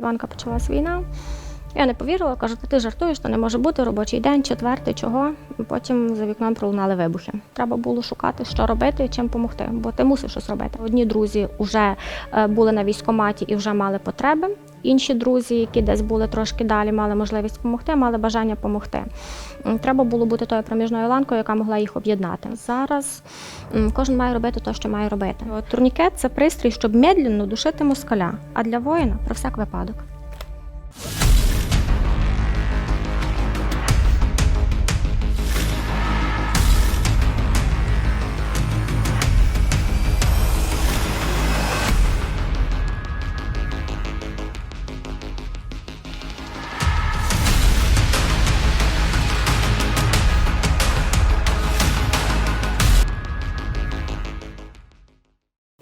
Іванка почалась війна. Я не повірила, кажу, «Та ти жартуєш, то не може бути робочий день, четвертий, чого. Потім за вікном пролунали вибухи. Треба було шукати, що робити і чим допомогти, бо ти мусиш щось робити. Одні друзі вже е, були на військкоматі і вже мали потреби. Інші друзі, які десь були трошки далі, мали можливість допомогти, мали бажання допомогти. Треба було бути тою проміжною ланкою, яка могла їх об'єднати. Зараз кожен має робити те, що має робити. Турнікет це пристрій, щоб медленно душити москаля, а для воїна про всяк випадок.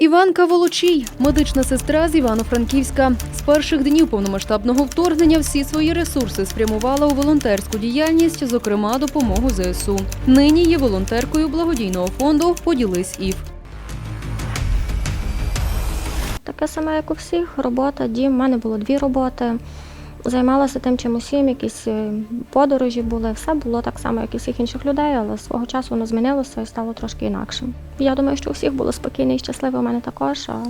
Іванка Волочій, медична сестра з Івано-Франківська. З перших днів повномасштабного вторгнення всі свої ресурси спрямувала у волонтерську діяльність, зокрема допомогу ЗСУ. Нині є волонтеркою благодійного фонду Поділись ІФ. Таке саме, як у всіх, робота, дім. У мене було дві роботи. Займалася тим чим усім, якісь е, подорожі були. Все було так само, як і всіх інших людей, але свого часу воно змінилося і стало трошки інакшим. Я думаю, що у всіх було спокійне і щасливе, у мене також. А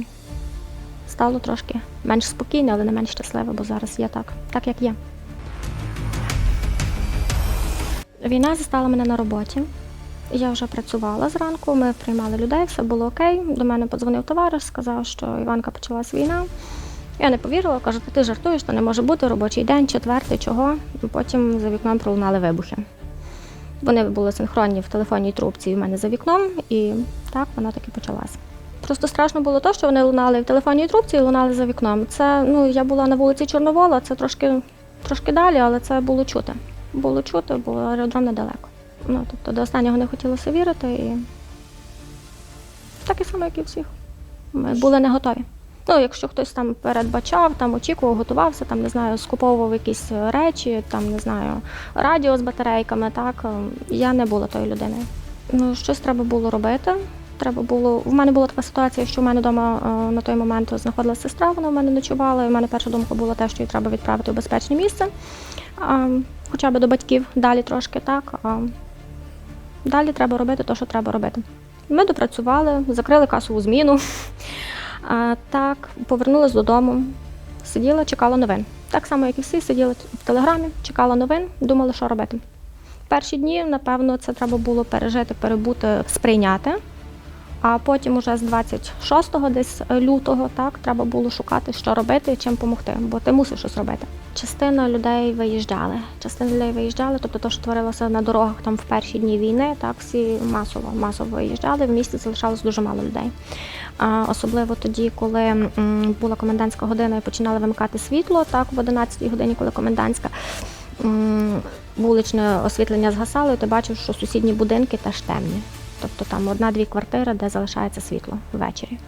стало трошки менш спокійне, але не менш щасливе, бо зараз є так, так як є. Війна застала мене на роботі. Я вже працювала зранку, ми приймали людей, все було окей. До мене подзвонив товариш, сказав, що Іванка почалась війна. Я не повірила, кажу, ти жартуєш, то не може бути робочий день, четвертий, чого. Потім за вікном пролунали вибухи. Вони були синхронні в телефонній трубці в мене за вікном, і так вона таки почалась. Просто страшно було те, що вони лунали в телефонній трубці і лунали за вікном. Це ну я була на вулиці Чорновола, це трошки, трошки далі, але це було чути. Було чути, бо аеродром недалеко. Ну, тобто до останнього не хотілося вірити і так і само, як і всіх. Ми були не готові. Ну, якщо хтось там передбачав, там очікував, готувався, там не знаю, скуповував якісь е, речі, там не знаю, радіо з батарейками, так е, я не була тою людиною. Ну, щось треба було робити. Треба було. У мене була така ситуація, що в мене вдома е, на той момент знаходилася сестра, вона в мене ночувала. І в мене перша думка була те, що її треба відправити в безпечне місце, а, хоча б до батьків далі трошки, так. А далі треба робити те, що треба робити. Ми допрацювали, закрили касову зміну. А, так, повернулася додому, сиділа, чекала новин. Так само, як і всі, сиділа в телеграмі, чекала новин, думала, що робити. Перші дні, напевно, це треба було пережити, перебути, сприйняти. А потім, уже з 26-го, десь лютого, так, треба було шукати, що робити і чим допомогти, бо ти мусиш щось робити. Частина людей виїжджали. Частина людей виїжджали, тобто те, що творилося на дорогах там в перші дні війни, так всі масово масово виїжджали. В місті залишалось дуже мало людей. Особливо тоді, коли була комендантська година і починали вимикати світло, так в 11-й годині, коли комендантська. Вуличне освітлення згасало, і ти бачив, що сусідні будинки теж темні. Тобто там одна-дві квартири, де залишається світло ввечері.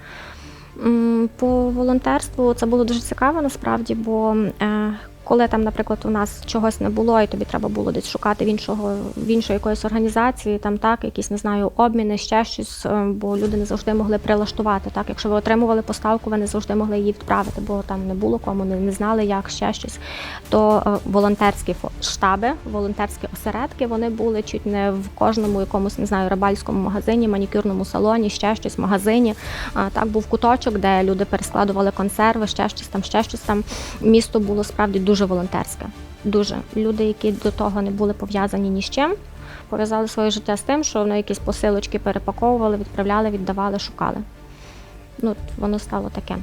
По волонтерству це було дуже цікаво насправді, бо е, коли там, наприклад, у нас чогось не було, і тобі треба було десь шукати в іншого в іншої якоїсь організації, там так, якісь не знаю, обміни, ще щось, е, бо люди не завжди могли прилаштувати. Так, якщо ви отримували поставку, ви не завжди могли її відправити, бо там не було кому, не, не знали, як ще щось. То е, волонтерські штаби, волонтерські осередки, вони були чуть не в кожному якомусь не знаю, рибальському магазині, манікюрному салоні, ще щось, магазині. Так був куточок, де люди перескладували консерви, ще щось там, ще щось там. Місто було справді дуже волонтерське. Дуже люди, які до того не були пов'язані ні з чим, пов'язали своє життя з тим, що вони якісь посилочки перепаковували, відправляли, віддавали, шукали. Ну, воно стало таке.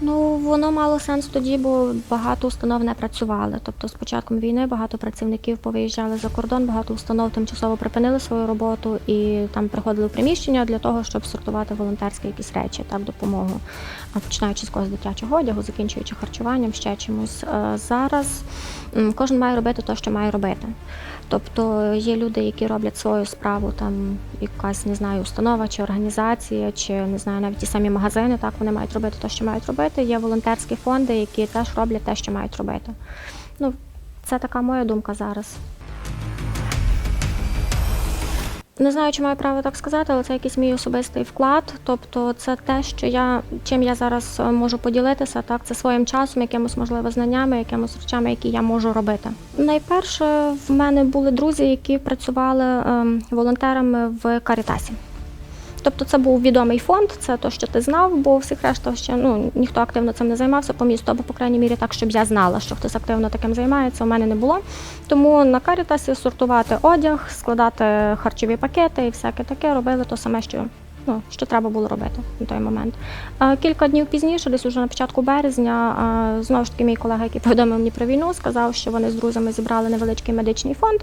Ну, воно мало сенс тоді, бо багато установ не працювали. Тобто з початком війни багато працівників повиїжджали за кордон, багато установ тимчасово припинили свою роботу і там приходили в приміщення для того, щоб сортувати волонтерські якісь речі, так, допомогу. Починаючи з когось дитячого одягу, закінчуючи харчуванням, ще чимось. Е, Зараз кожен має робити те, що має робити. Тобто є люди, які роблять свою справу, там якась не знаю, установа чи організація, чи не знаю, навіть ті самі магазини, так вони мають робити те, що мають робити. Є волонтерські фонди, які теж роблять те, що мають робити. Ну, це така моя думка зараз. Не знаю, чи маю право так сказати, але це якийсь мій особистий вклад. Тобто, це те, що я чим я зараз е, можу поділитися, так це своїм часом, якимось можливо знаннями, якимось речами, які я можу робити. Найперше, в мене були друзі, які працювали ем, волонтерами в Карітасі. Тобто це був відомий фонд, це то, що ти знав, бо всіх решта ще ну ніхто активно цим не займався по місту, або по крайній мірі так, щоб я знала, що хтось активно таким займається. У мене не було. Тому на Карітасі сортувати одяг, складати харчові пакети і всяке таке робили то саме, що. Ну, що треба було робити на той момент. Кілька днів пізніше, десь уже на початку березня, знову ж таки, мій колега, який повідомив мені про війну, сказав, що вони з друзями зібрали невеличкий медичний фонд.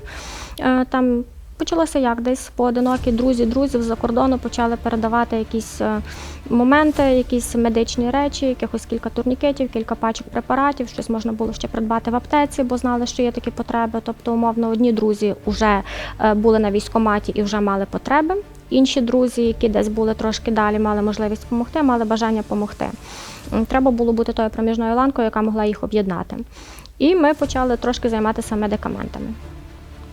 Там почалося як десь поодинокі друзі друзів з-за кордону почали передавати якісь е, моменти, якісь медичні речі, якихось кілька турнікетів, кілька пачок препаратів. Щось можна було ще придбати в аптеці, бо знали, що є такі потреби. Тобто, умовно, одні друзі вже е, були на військкоматі і вже мали потреби. Інші друзі, які десь були трошки далі, мали можливість допомогти, мали бажання допомогти. Треба було бути тою проміжною ланкою, яка могла їх об'єднати. І ми почали трошки займатися медикаментами.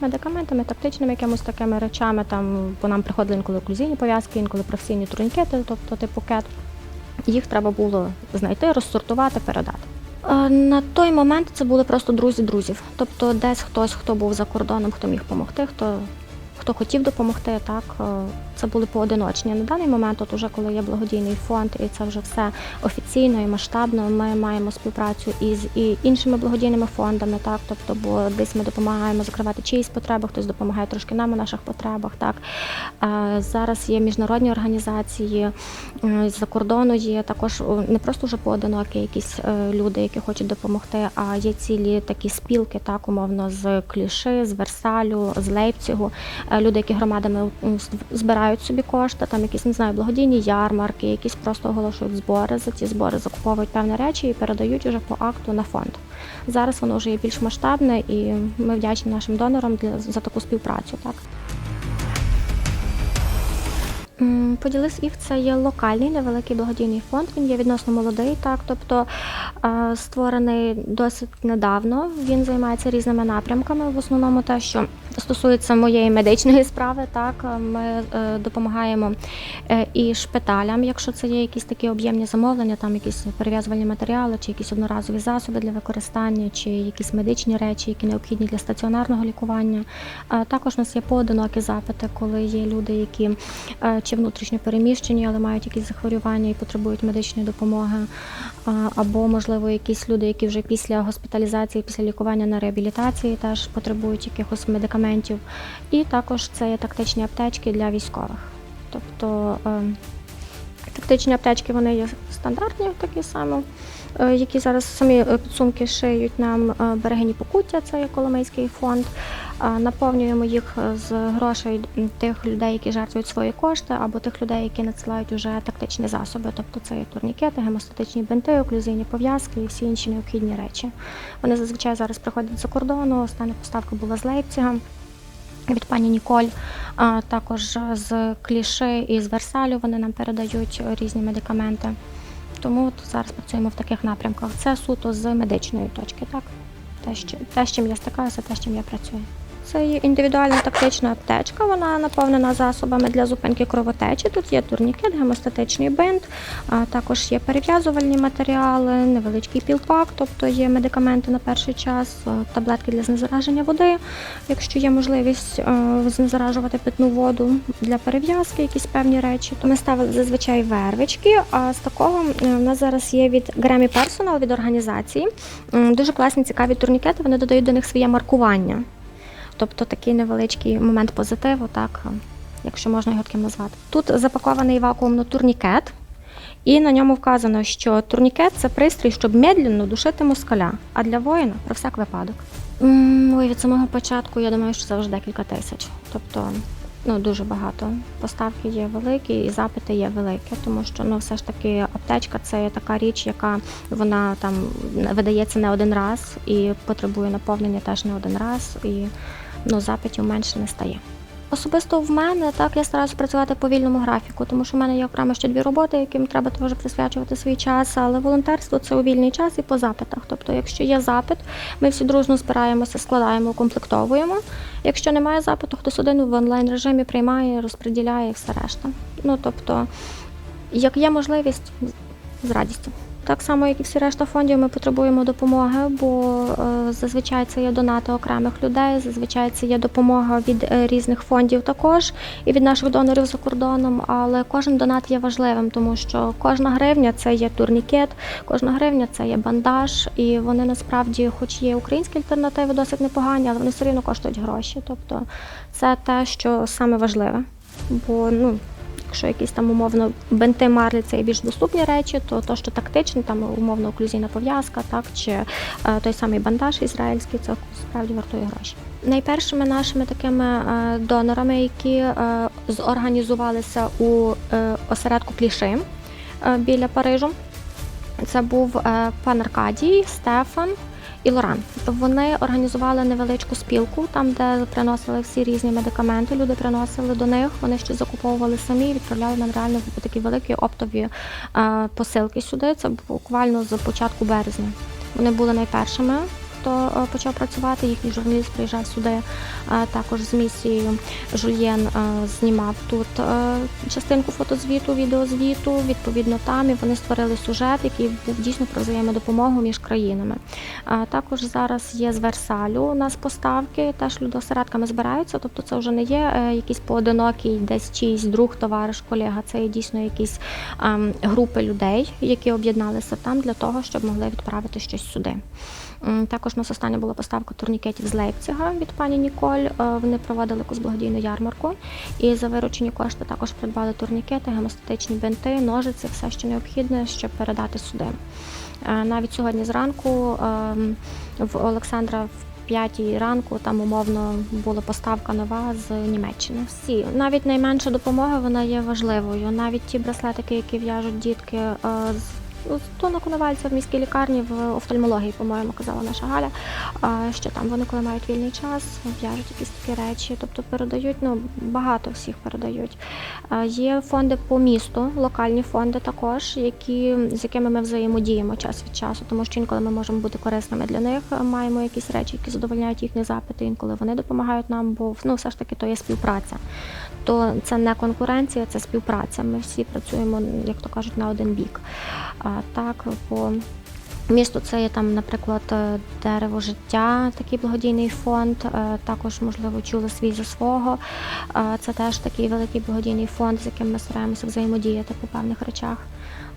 Медикаментами, тактичними якимось такими речами, там, по нам приходили інколи оклюзійні пов'язки, інколи професійні турнікети, тобто типу кет. Їх треба було знайти, розсортувати, передати. Е, На той момент це були просто друзі друзів. Тобто десь хтось, хто був за кордоном, хто міг допомогти, хто, хто хотів допомогти, так е, це були поодиночні. На даний момент, от уже коли є благодійний фонд, і це вже все офіційно і масштабно. Ми маємо співпрацю із і іншими благодійними фондами, так тобто, бо десь ми допомагаємо закривати чиїсь потреби, хтось допомагає трошки нам у наших потребах. Так Е, зараз є міжнародні організації е, з-за кордону. Є також не просто вже поодинокі якісь люди, які хочуть допомогти, а є цілі такі спілки, так умовно з Кліши, з Версалю, з Лейпцігу. Е, Люди, які громадами збирають собі кошти, там якісь не знаю, благодійні ярмарки, якісь просто оголошують збори. За ці збори закуповують певні речі і передають уже по акту на фонд. Зараз воно вже є більш масштабне, і ми вдячні нашим донорам для за таку співпрацю. Так. М, Поділис Ів це є локальний невеликий благодійний фонд. Він є відносно молодий, так тобто створений досить недавно. Він займається різними напрямками. В основному те, що стосується моєї медичної справи, так ми е, допомагаємо е, і шпиталям, якщо це є якісь такі об'ємні замовлення, там якісь перев'язувальні матеріали, чи якісь одноразові засоби для використання, чи якісь медичні речі, які необхідні для стаціонарного лікування. Також у нас є поодинокі запити, коли є люди, які е, чи внутрішньо переміщені, але мають якісь захворювання і потребують медичної допомоги, або можливо якісь люди, які вже після госпіталізації, після лікування на реабілітації теж потребують якихось медикаментів. І також це є тактичні аптечки для військових. Тобто е, тактичні аптечки вони є стандартні, такі самі, е, які зараз самі е, підсумки шиють нам берегині покуття, це є Коломийський фонд. Наповнюємо їх е, з грошей тих людей, які жертвують свої кошти, або тих людей, які надсилають уже тактичні засоби. Тобто це є турнікети, гемостатичні бинти, оклюзійні пов'язки і всі інші необхідні речі. Вони зазвичай зараз приходять за кордону. Остання поставка була з Лейпцига від пані Ніколь. А також з кліши і з Версалю вони нам передають різні медикаменти. Тому от зараз працюємо в таких напрямках. Це суто з медичної точки, так? Те, з чим я стикаюся, те, з чим я працюю. Це є індивідуальна тактична аптечка, вона наповнена засобами для зупинки кровотечі. Тут є турнікет, гемостатичний бинт, а також є перев'язувальні матеріали, невеличкий пілпак, тобто є медикаменти на перший час, таблетки для знезараження води, якщо є можливість знезаражувати питну воду для перев'язки, якісь певні речі. То ми ставили зазвичай вервички. А з такого е, в нас зараз є від Grammy Personal, від організації. Дуже класні, цікаві турнікети. Вони додають до них своє маркування. Тобто такий невеличкий момент позитиву, так, якщо можна його таким назвати. Тут запакований вакуумно турнікет, і на ньому вказано, що турнікет це пристрій, щоб медленно душити москаля, а для воїна про всяк випадок. Ой, від самого початку я думаю, що вже декілька тисяч. Тобто ну, дуже багато. Поставки є великі і запити є великі, тому що ну, все ж таки аптечка це така річ, яка вона там видається не один раз і потребує наповнення теж не один раз. І ну, запитів менше не стає. Особисто в мене так я стараюся працювати по вільному графіку, тому що в мене є окремо ще дві роботи, яким треба теж присвячувати свій час. Але волонтерство це у вільний час і по запитах. Тобто, якщо є запит, ми всі дружно збираємося, складаємо, укомплектовуємо. Якщо немає запиту, хтось один в онлайн режимі приймає, розподіляє і все решта. Ну тобто, як є можливість, з радістю. Так само, як і всі решта фондів, ми потребуємо допомоги, бо е, зазвичай це є донати окремих людей, зазвичай це є допомога від е, різних фондів також і від наших донорів за кордоном. Але кожен донат є важливим, тому що кожна гривня це є турнікет, кожна гривня це є бандаж, і вони насправді, хоч є українські альтернативи, досить непогані, але вони все рівно коштують гроші. Тобто це те, що саме важливе. Бо ну Якщо якісь там умовно бенти марлі це є більш доступні речі, то то, що тактичні, там умовно оклюзійна пов'язка, так чи е, той самий бандаж ізраїльський, це справді вартує гроші. Найпершими нашими такими е, донорами, які е, зорганізувалися у осередку кліши біля Парижу, це був пан Аркадій, Стефан і Лоран. Вони організували невеличку спілку, там, де приносили всі різні медикаменти. Люди приносили до них, вони ще закуповували самі і відправляли нам реально такі великі оптові е, посилки сюди. Це буквально з початку березня. Вони були найпершими. Хто е, почав працювати, їхній журналіст приїжджав сюди е, також з місією. Жульєн е, знімав тут частинку фотозвіту, відеозвіту. Відповідно, там і вони створили сюжет, який був дійсно про взаємодопомогу між країнами. Також зараз є з Версалю у нас поставки, теж люди осередками збираються. Тобто це вже не є якийсь поодинокий, десь чийсь друг, товариш, колега. Це є дійсно якісь ем, групи людей, які об'єдналися там для того, щоб могли відправити щось сюди. Також у нас остання була поставка турнікетів з Лейпцига від пані Ніколь. Е, Вони проводили якусь благодійну ярмарку. І за виручені кошти також придбали турнікети, гемостатичні бинти, ножиці, все, що необхідне, щоб передати сюди. Е, Навіть сьогодні зранку ем, в Олександра в п'ятій ранку там умовно була поставка нова з Німеччини. Всі навіть найменша допомога вона є важливою. Навіть ті браслетики, які в'яжуть дітки е, з ну, то на Коновальця в міській лікарні в офтальмології, по-моєму, казала наша Галя. Що там вони, коли мають вільний час, в'яжуть якісь такі речі, тобто передають, ну багато всіх передають. Є фонди по місту, локальні фонди також, які з якими ми взаємодіємо час від часу, тому що інколи ми можемо бути корисними для них. Маємо якісь речі, які задовольняють їхні запити, інколи вони допомагають нам, бо ну все ж таки то є співпраця. То це не конкуренція, це співпраця. Ми всі працюємо, як то кажуть, на один бік. А так, по місту це є там, наприклад, е, дерево життя, такий благодійний фонд. Е, Також, можливо, чули свій за свого. Е, Це теж такий великий благодійний фонд, з яким ми стараємося взаємодіяти по певних речах.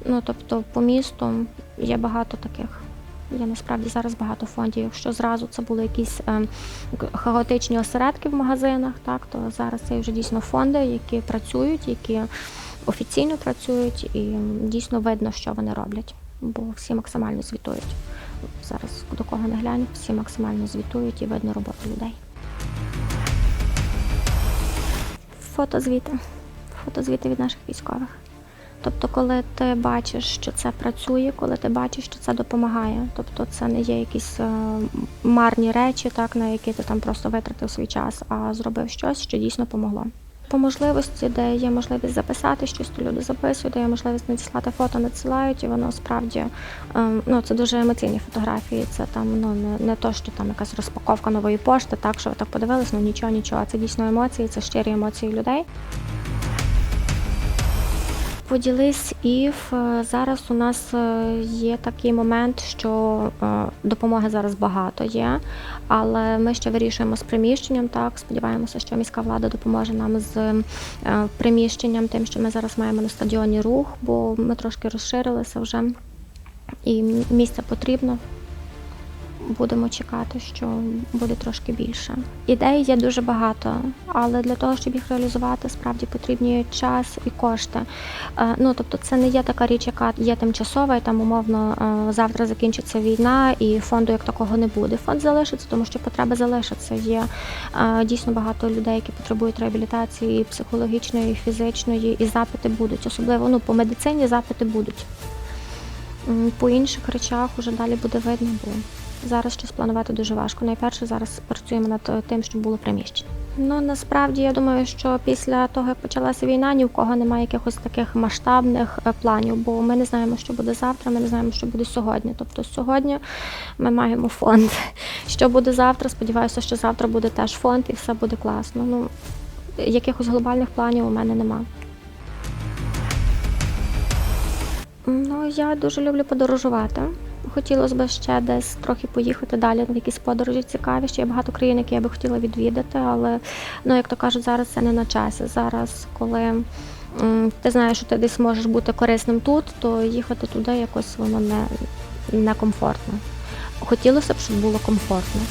Ну тобто, по місту є багато таких. Є насправді зараз багато фондів. Якщо зразу це були якісь е, хаотичні осередки в магазинах, так то зараз це вже дійсно фонди, які працюють, які офіційно працюють, і дійсно видно, що вони роблять, бо всі максимально звітують. Зараз до кого не глянь, всі максимально звітують і видно роботу людей. Фотозвіти. Фотозвіти від наших військових. Тобто, коли ти бачиш, що це працює, коли ти бачиш, що це допомагає. Тобто це не є якісь е, марні речі, так, на які ти там просто витратив свій час, а зробив щось, що дійсно помогло. По можливості, де є можливість записати щось, то люди записують, де є можливість надіслати фото, надсилають, і воно справді е, ну, це дуже емоційні фотографії. Це там ну не, не то, що там якась розпаковка нової пошти, так що ви так подивились, ну нічого, нічого. Це дійсно емоції, це щирі емоції людей. Поділись, Ів. Е, Зараз у нас е, є такий момент, що е, допомоги зараз багато є, але ми ще вирішуємо з приміщенням. Так, сподіваємося, що міська влада допоможе нам з приміщенням, тим, що ми зараз маємо на стадіоні рух, бо ми трошки розширилися вже, і місце потрібно. Будемо чекати, що буде трошки більше. Ідей є дуже багато, але для того, щоб їх реалізувати, справді потрібні час і кошти. Е, Ну тобто, це не є така річ, яка є тимчасова, і там умовно е, завтра закінчиться війна, і фонду як такого не буде. Фонд залишиться, тому що потреби залишаться. Є е, дійсно багато людей, які потребують реабілітації психологічної, і фізичної, і запити будуть. Особливо ну по медицині запити будуть. По інших речах вже далі буде видно, бо зараз щось планувати дуже важко. Найперше зараз працюємо над тим, щоб було приміщення. Ну насправді я думаю, що після того, як почалася війна, ні в кого немає якихось таких масштабних е, планів, бо ми не знаємо, що буде завтра, ми не знаємо, що буде сьогодні. Тобто сьогодні ми маємо фонд. Що буде завтра? Сподіваюся, що завтра буде теж фонд і все буде класно. Ну якихось глобальних планів у мене нема. Ну, я дуже люблю подорожувати. Хотілося б ще десь трохи поїхати далі на якісь подорожі цікаві. Ще є багато країн, які я би хотіла відвідати, але ну, як то кажуть, зараз це не на часі. Зараз, коли ти знаєш, що ти десь можеш бути корисним тут, то їхати туди якось воно не комфортно. Хотілося б, щоб було комфортно.